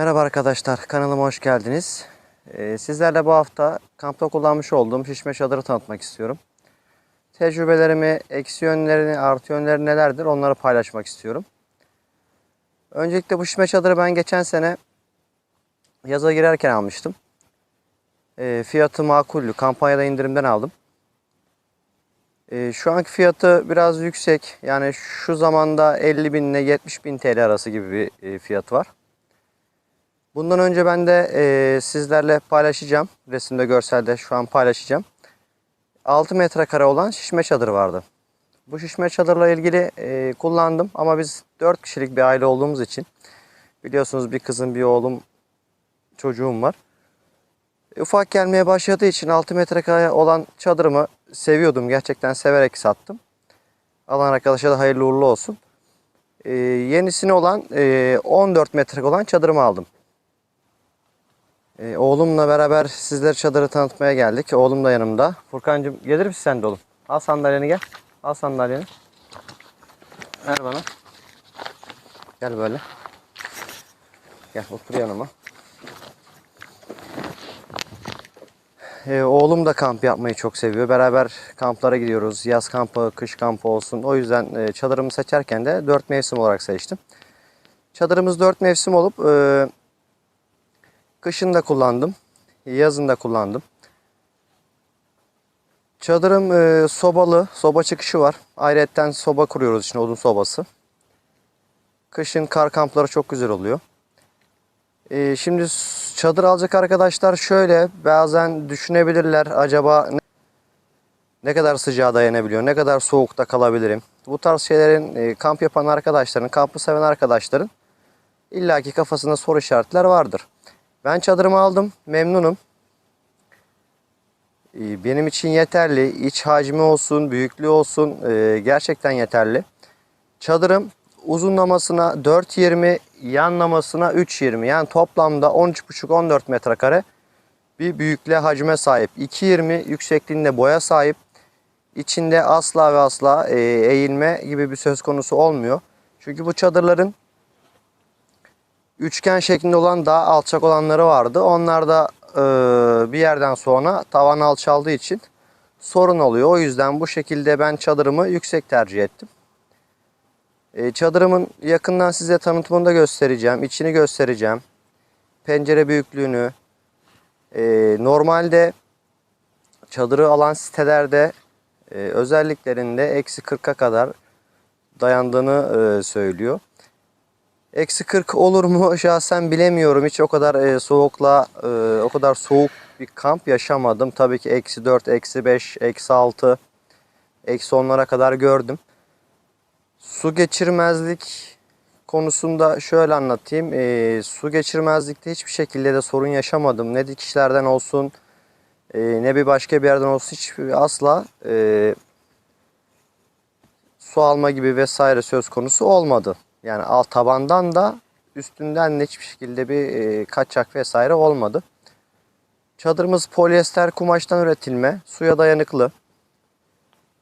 Merhaba arkadaşlar, kanalıma hoş geldiniz. Ee, sizlerle bu hafta kampta kullanmış olduğum şişme çadırı tanıtmak istiyorum. Tecrübelerimi, eksi yönlerini, artı yönleri nelerdir onları paylaşmak istiyorum. Öncelikle bu şişme çadırı ben geçen sene yaza girerken almıştım. Ee, fiyatı makullü, kampanyada indirimden aldım. Ee, şu anki fiyatı biraz yüksek. Yani şu zamanda 50 bin ile 70 bin TL arası gibi bir e, fiyatı var. Bundan önce ben de e, sizlerle paylaşacağım. Resimde, görselde şu an paylaşacağım. 6 metrekare olan şişme çadır vardı. Bu şişme çadırla ilgili e, kullandım ama biz 4 kişilik bir aile olduğumuz için biliyorsunuz bir kızım, bir oğlum, çocuğum var. E, Ufak gelmeye başladığı için 6 metrekare olan çadırımı seviyordum. Gerçekten severek sattım. Alan arkadaşa da hayırlı uğurlu olsun. E, yenisini olan e, 14 metrekare olan çadırımı aldım. Ee, oğlumla beraber sizlere çadırı tanıtmaya geldik. Oğlum da yanımda. Furkancığım gelir misin sen de oğlum? Al sandalyeni gel. Al sandalyeni. Ver bana. Gel böyle. Gel otur yanıma. Ee, oğlum da kamp yapmayı çok seviyor. Beraber kamplara gidiyoruz. Yaz kampı, kış kampı olsun. O yüzden e, çadırımı seçerken de 4 mevsim olarak seçtim. Çadırımız 4 mevsim olup e, Kışın da kullandım. Yazın da kullandım. Çadırım e, sobalı. Soba çıkışı var. Ayrıca soba kuruyoruz içine odun sobası. Kışın kar kampları çok güzel oluyor. E, şimdi çadır alacak arkadaşlar şöyle bazen düşünebilirler acaba ne, ne kadar sıcağa dayanabiliyor, ne kadar soğukta kalabilirim. Bu tarz şeylerin e, kamp yapan arkadaşların, kampı seven arkadaşların illaki kafasında soru işaretler vardır. Ben çadırımı aldım. Memnunum. Ee, Benim için yeterli. İç hacmi olsun, büyüklüğü olsun e, gerçekten yeterli. Çadırım uzunlamasına 4.20, yanlamasına 3.20. Yani toplamda 13,5-14 metrekare bir büyüklüğe hacme sahip. 2.20 yüksekliğinde boya sahip. İçinde asla ve asla e, eğilme gibi bir söz konusu olmuyor. Çünkü bu çadırların üçgen şeklinde olan daha alçak olanları vardı. Onlar da e, bir yerden sonra tavan alçaldığı için sorun oluyor. O yüzden bu şekilde ben çadırımı yüksek tercih ettim. E, çadırımın yakından size tanıtımını da göstereceğim. içini göstereceğim. Pencere büyüklüğünü. E, normalde çadırı alan sitelerde e, özelliklerinde eksi 40'a kadar dayandığını e, söylüyor. Eksi 40 olur mu şahsen bilemiyorum. Hiç o kadar e, soğukla e, o kadar soğuk bir kamp yaşamadım. Tabii ki eksi 4, eksi 5, eksi 6, eksi 10'lara kadar gördüm. Su geçirmezlik konusunda şöyle anlatayım. E, su geçirmezlikte hiçbir şekilde de sorun yaşamadım. Ne dikişlerden olsun e, ne bir başka bir yerden olsun hiç asla e, su alma gibi vesaire söz konusu olmadı. Yani alt tabandan da üstünden de hiçbir şekilde bir e, kaçak vesaire olmadı. Çadırımız polyester kumaştan üretilme, suya dayanıklı.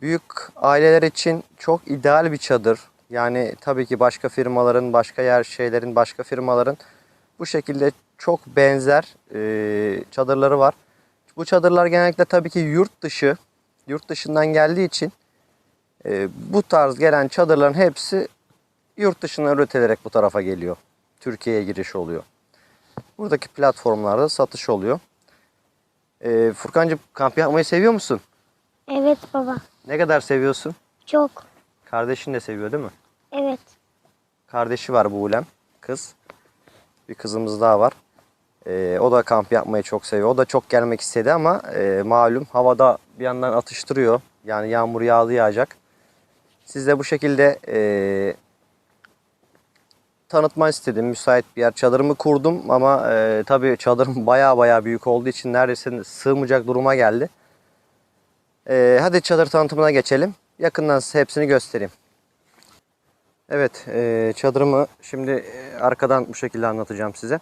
Büyük aileler için çok ideal bir çadır. Yani tabii ki başka firmaların, başka yer şeylerin, başka firmaların bu şekilde çok benzer e, çadırları var. Bu çadırlar genellikle tabii ki yurt dışı, yurt dışından geldiği için e, bu tarz gelen çadırların hepsi yurt dışından üretilerek bu tarafa geliyor. Türkiye'ye giriş oluyor. Buradaki platformlarda satış oluyor. Ee, Furkancığım kamp yapmayı seviyor musun? Evet baba. Ne kadar seviyorsun? Çok. Kardeşin de seviyor değil mi? Evet. Kardeşi var Buğlem. Kız. Bir kızımız daha var. Ee, o da kamp yapmayı çok seviyor. O da çok gelmek istedi ama e, malum havada bir yandan atıştırıyor. Yani yağmur yağdı yağacak. Siz de bu şekilde e, tanıtma istedim. Müsait bir yer. Çadırımı kurdum ama e, tabii çadırım baya baya büyük olduğu için neredeyse sığmayacak duruma geldi. E, hadi çadır tanıtımına geçelim. Yakından size hepsini göstereyim. Evet e, çadırımı şimdi e, arkadan bu şekilde anlatacağım size.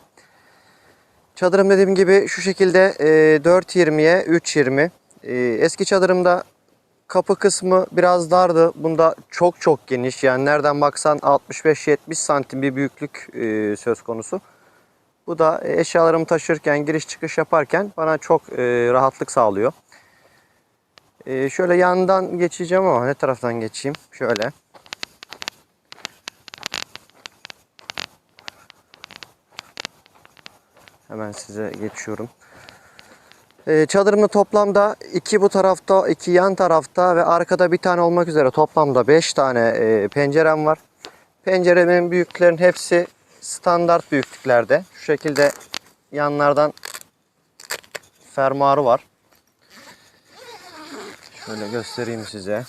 Çadırım dediğim gibi şu şekilde e, 4.20'ye 3.20. E, eski çadırımda kapı kısmı biraz dardı. Bunda çok çok geniş. Yani nereden baksan 65-70 santim bir büyüklük e, söz konusu. Bu da eşyalarımı taşırken, giriş çıkış yaparken bana çok e, rahatlık sağlıyor. E, şöyle yandan geçeceğim ama ne taraftan geçeyim? Şöyle. Hemen size geçiyorum. Ee, çadırımda toplamda iki bu tarafta, iki yan tarafta ve arkada bir tane olmak üzere toplamda 5 tane e, pencerem var. Penceremin büyüklerin hepsi standart büyüklüklerde. Şu şekilde yanlardan fermuarı var. Şöyle göstereyim size.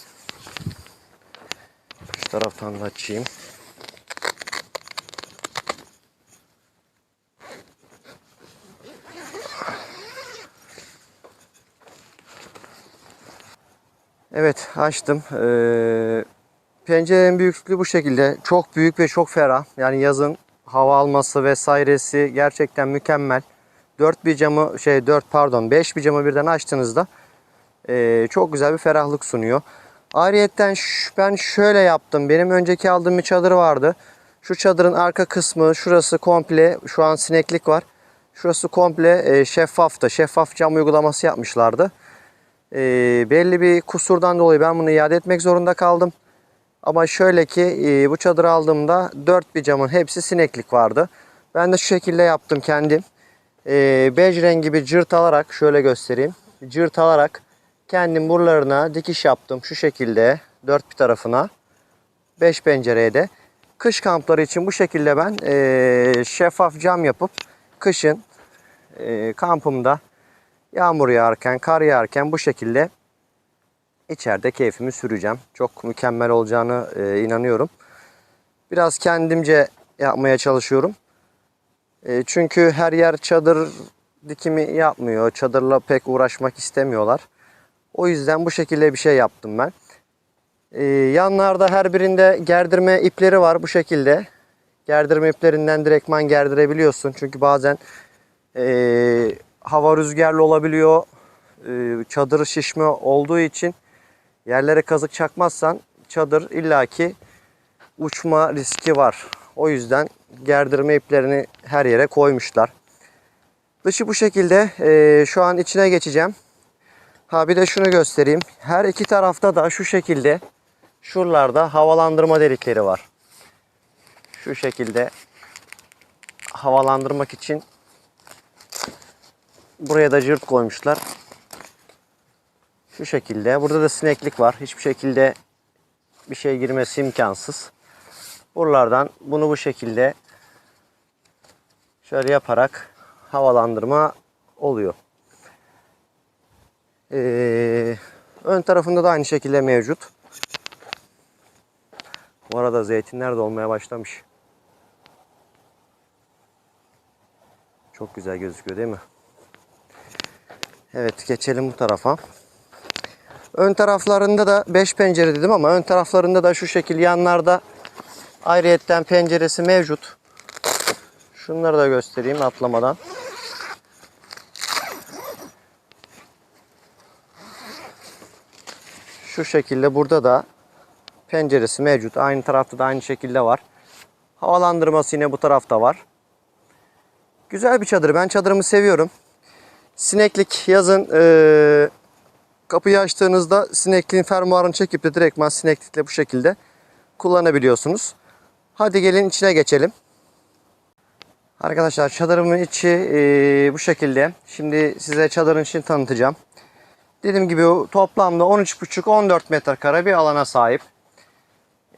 Şu taraftan da açayım. Evet açtım. Ee, pencerenin büyüklüğü bu şekilde. Çok büyük ve çok ferah. Yani yazın hava alması vesairesi gerçekten mükemmel. 4 bir camı şey 4 pardon 5 bir camı birden açtığınızda ee, çok güzel bir ferahlık sunuyor. Ayrıyetten ş- ben şöyle yaptım. Benim önceki aldığım bir çadır vardı. Şu çadırın arka kısmı şurası komple şu an sineklik var. Şurası komple e, şeffaftı. Şeffaf cam uygulaması yapmışlardı. E, belli bir kusurdan dolayı ben bunu iade etmek zorunda kaldım. Ama şöyle ki e, bu çadırı aldığımda dört bir camın hepsi sineklik vardı. Ben de şu şekilde yaptım kendim. E, bej rengi bir cırt alarak şöyle göstereyim. Cırt alarak kendim buralarına dikiş yaptım şu şekilde dört bir tarafına. 5 pencereye de. Kış kampları için bu şekilde ben e, şeffaf cam yapıp kışın e, kampımda yağmur yağarken, kar yağarken bu şekilde içeride keyfimi süreceğim. Çok mükemmel olacağını e, inanıyorum. Biraz kendimce yapmaya çalışıyorum. E, çünkü her yer çadır dikimi yapmıyor. Çadırla pek uğraşmak istemiyorlar. O yüzden bu şekilde bir şey yaptım ben. Ee, yanlarda her birinde gerdirme ipleri var bu şekilde. Gerdirme iplerinden direktman gerdirebiliyorsun. Çünkü bazen ee, hava rüzgarlı olabiliyor. Ee, çadır şişme olduğu için yerlere kazık çakmazsan çadır illaki uçma riski var. O yüzden gerdirme iplerini her yere koymuşlar. Dışı bu şekilde. Ee, şu an içine geçeceğim. Ha bir de şunu göstereyim. Her iki tarafta da şu şekilde şuralarda havalandırma delikleri var. Şu şekilde havalandırmak için buraya da cırt koymuşlar. Şu şekilde. Burada da sineklik var. Hiçbir şekilde bir şey girmesi imkansız. Buralardan bunu bu şekilde şöyle yaparak havalandırma oluyor. Ee, ön tarafında da aynı şekilde mevcut. Bu arada zeytinler de olmaya başlamış. Çok güzel gözüküyor değil mi? Evet geçelim bu tarafa. Ön taraflarında da 5 pencere dedim ama ön taraflarında da şu şekil yanlarda ayrıyetten penceresi mevcut. Şunları da göstereyim atlamadan. Şu şekilde burada da penceresi mevcut. Aynı tarafta da aynı şekilde var. Havalandırması yine bu tarafta var. Güzel bir çadır. Ben çadırımı seviyorum. Sineklik yazın eee, kapıyı açtığınızda sinekliğin fermuarını çekip de direktman sineklikle bu şekilde kullanabiliyorsunuz. Hadi gelin içine geçelim. Arkadaşlar çadırımın içi eee, bu şekilde. Şimdi size çadırın içini tanıtacağım. Dediğim gibi toplamda 13,5-14 metrekare bir alana sahip.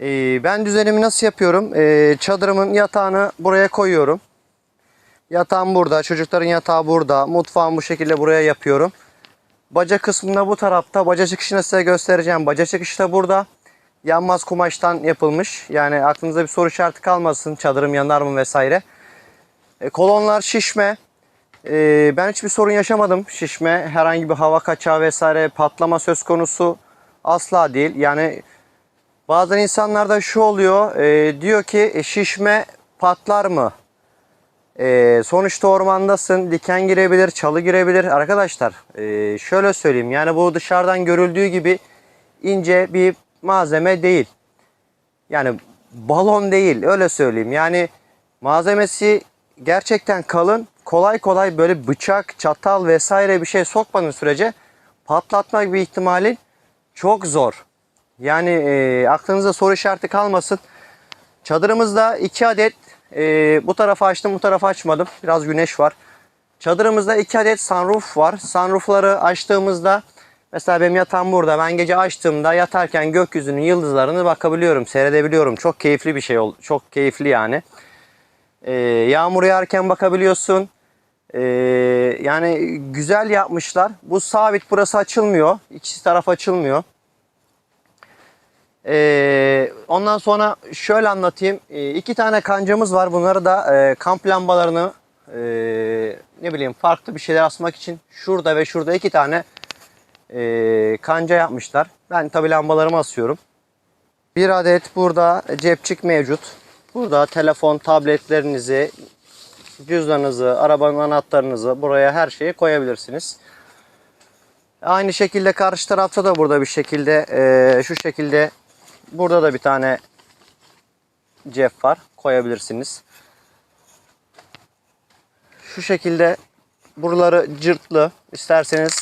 Ee, ben düzenimi nasıl yapıyorum? Ee, çadırımın yatağını buraya koyuyorum. Yatağım burada, çocukların yatağı burada, mutfağım bu şekilde buraya yapıyorum. Baca kısmında bu tarafta, baca çıkışını size göstereceğim. Baca çıkışı da burada. Yanmaz kumaştan yapılmış. Yani aklınıza bir soru işareti kalmasın çadırım yanar mı vesaire. E, kolonlar şişme. Ee, ben hiçbir sorun yaşamadım. Şişme, herhangi bir hava kaçağı vesaire patlama söz konusu asla değil. Yani bazen insanlarda şu oluyor. e, diyor ki e, şişme patlar mı? E, sonuçta ormandasın. Diken girebilir, çalı girebilir. Arkadaşlar e, şöyle söyleyeyim. Yani bu dışarıdan görüldüğü gibi ince bir malzeme değil. Yani balon değil öyle söyleyeyim. Yani malzemesi gerçekten kalın. Kolay kolay böyle bıçak, çatal vesaire bir şey sokmadığın sürece patlatma gibi ihtimalin çok zor. Yani e, aklınızda soru işareti kalmasın. Çadırımızda iki adet e, bu tarafa açtım bu tarafa açmadım. Biraz güneş var. Çadırımızda iki adet sunroof var. Sunroofları açtığımızda mesela benim yatağım burada. Ben gece açtığımda yatarken gökyüzünün yıldızlarını bakabiliyorum, seyredebiliyorum. Çok keyifli bir şey oldu. Çok keyifli yani. Ee, yağmur yağarken bakabiliyorsun. Ee, yani güzel yapmışlar. Bu sabit burası açılmıyor. İkisi taraf açılmıyor. Ee, ondan sonra şöyle anlatayım. Ee, iki tane kancamız var. Bunları da e, kamp lambalarını e, ne bileyim farklı bir şeyler asmak için şurada ve şurada iki tane e, kanca yapmışlar. Ben tabi lambalarımı asıyorum. Bir adet burada cepçik mevcut. Burada telefon, tabletlerinizi, cüzdanınızı, arabanın anahtarınızı buraya her şeyi koyabilirsiniz. Aynı şekilde karşı tarafta da burada bir şekilde e, şu şekilde burada da bir tane cep var koyabilirsiniz. Şu şekilde buraları cırtlı isterseniz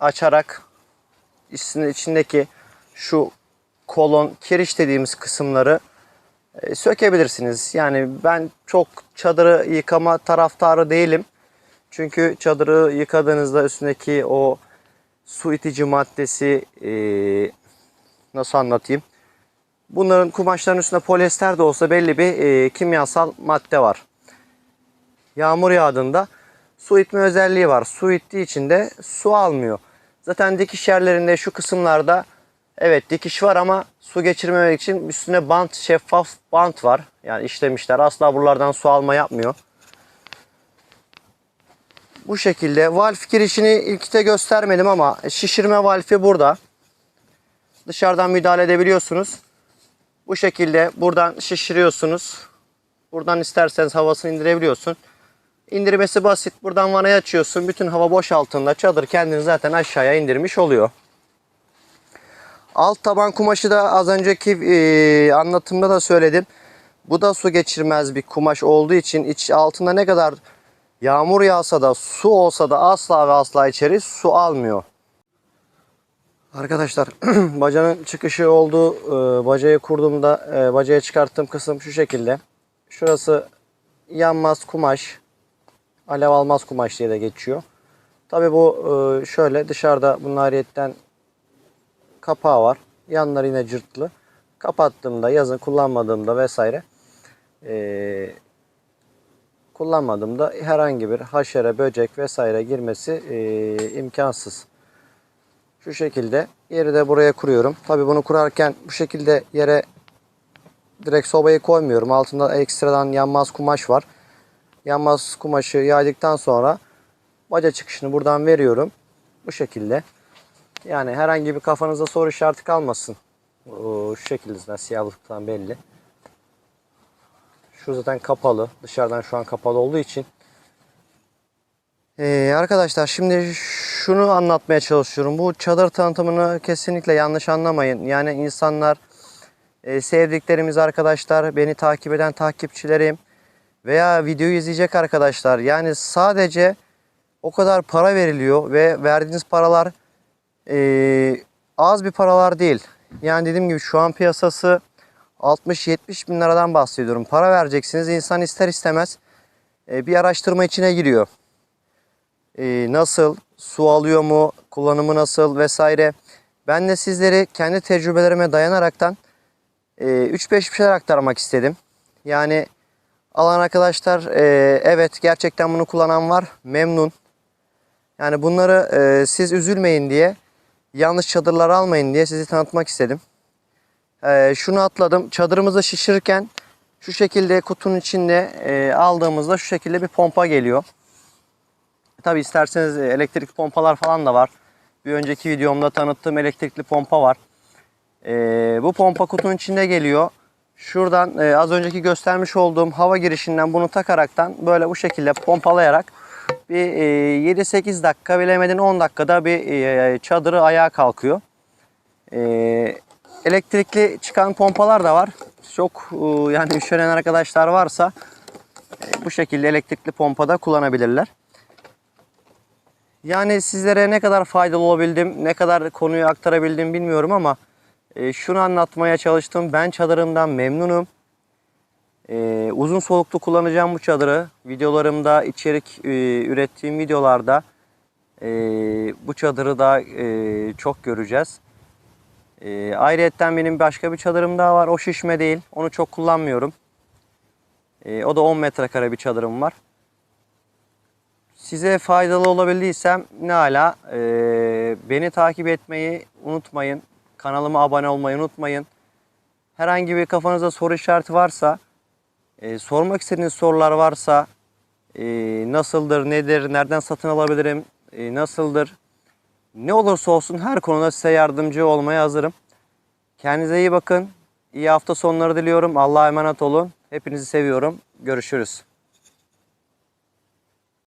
açarak içinde- içindeki şu kolon kiriş dediğimiz kısımları e, sökebilirsiniz. Yani ben çok çadırı yıkama taraftarı değilim. Çünkü çadırı yıkadığınızda üstündeki o su itici maddesi e, nasıl anlatayım? Bunların kumaşların üstünde polyester de olsa belli bir e, kimyasal madde var. Yağmur yağdığında su itme özelliği var. Su ittiği için de su almıyor. Zaten dikiş yerlerinde şu kısımlarda evet dikiş var ama su geçirmemek için üstüne bant, şeffaf bant var. Yani işlemişler. Asla buralardan su alma yapmıyor. Bu şekilde. Valf girişini ilkte göstermedim ama şişirme valfi burada. Dışarıdan müdahale edebiliyorsunuz. Bu şekilde buradan şişiriyorsunuz. Buradan isterseniz havasını indirebiliyorsun. İndirmesi basit. Buradan vanayı açıyorsun. Bütün hava boşaltında çadır kendini zaten aşağıya indirmiş oluyor. Alt taban kumaşı da az önceki e, anlatımda da söyledim. Bu da su geçirmez bir kumaş olduğu için iç altında ne kadar yağmur yağsa da su olsa da asla ve asla içeri su almıyor. Arkadaşlar bacanın çıkışı olduğu e, bacayı kurduğumda e, bacaya çıkarttığım kısım şu şekilde. Şurası yanmaz kumaş. Alev almaz kumaş diye de geçiyor. Tabi bu e, şöyle dışarıda bunun ayrıyetten kapağı var. Yanları yine cırtlı. Kapattığımda yazın kullanmadığımda vesaire e, kullanmadığımda herhangi bir haşere, böcek vesaire girmesi e, imkansız. Şu şekilde yeri de buraya kuruyorum. Tabi bunu kurarken bu şekilde yere direkt sobayı koymuyorum. Altında ekstradan yanmaz kumaş var. Yanmaz kumaşı yaydıktan sonra baca çıkışını buradan veriyorum. Bu şekilde. Yani herhangi bir kafanızda soru işareti kalmasın. Şu şekilde siyahlıktan belli. Şu zaten kapalı. Dışarıdan şu an kapalı olduğu için. Ee, arkadaşlar şimdi şunu anlatmaya çalışıyorum. Bu çadır tanıtımını kesinlikle yanlış anlamayın. Yani insanlar e, sevdiklerimiz arkadaşlar, beni takip eden takipçilerim veya videoyu izleyecek arkadaşlar. Yani sadece o kadar para veriliyor ve verdiğiniz paralar e, az bir paralar değil. Yani dediğim gibi şu an piyasası 60-70 bin liradan bahsediyorum. Para vereceksiniz. İnsan ister istemez e, bir araştırma içine giriyor. E, nasıl, su alıyor mu, kullanımı nasıl vesaire. Ben de sizleri kendi tecrübelerime dayanaraktan e, 3-5 bir şeyler aktarmak istedim. Yani alan arkadaşlar e, evet gerçekten bunu kullanan var. Memnun. Yani bunları e, siz üzülmeyin diye yanlış çadırlar almayın diye sizi tanıtmak istedim. E, şunu atladım. Çadırımızı şişirirken şu şekilde kutunun içinde e, aldığımızda şu şekilde bir pompa geliyor. Tabi isterseniz e, elektrikli pompalar falan da var. Bir önceki videomda tanıttığım elektrikli pompa var. E, bu pompa kutunun içinde geliyor. Şuradan e, az önceki göstermiş olduğum hava girişinden bunu takaraktan böyle bu şekilde pompalayarak bir e, 7-8 dakika bilemedin 10 dakikada bir e, çadırı ayağa kalkıyor. E, elektrikli çıkan pompalar da var. Çok e, yani üşenen arkadaşlar varsa e, bu şekilde elektrikli pompada kullanabilirler. Yani sizlere ne kadar faydalı olabildim, ne kadar konuyu aktarabildim bilmiyorum ama e, şunu anlatmaya çalıştım. Ben çadırımdan memnunum. E, uzun soluklu kullanacağım bu çadırı. Videolarımda, içerik e, ürettiğim videolarda e, bu çadırı da e, çok göreceğiz. E, ayrıyetten benim başka bir çadırım daha var. O şişme değil. Onu çok kullanmıyorum. E, o da 10 metrekare bir çadırım var. Size faydalı olabildiysem ne ala. E, beni takip etmeyi unutmayın. Kanalıma abone olmayı unutmayın. Herhangi bir kafanızda soru işareti varsa, e, sormak istediğiniz sorular varsa, e, nasıldır, nedir, nereden satın alabilirim, e, nasıldır, ne olursa olsun her konuda size yardımcı olmaya hazırım. Kendinize iyi bakın. İyi hafta sonları diliyorum. Allah'a emanet olun. Hepinizi seviyorum. Görüşürüz.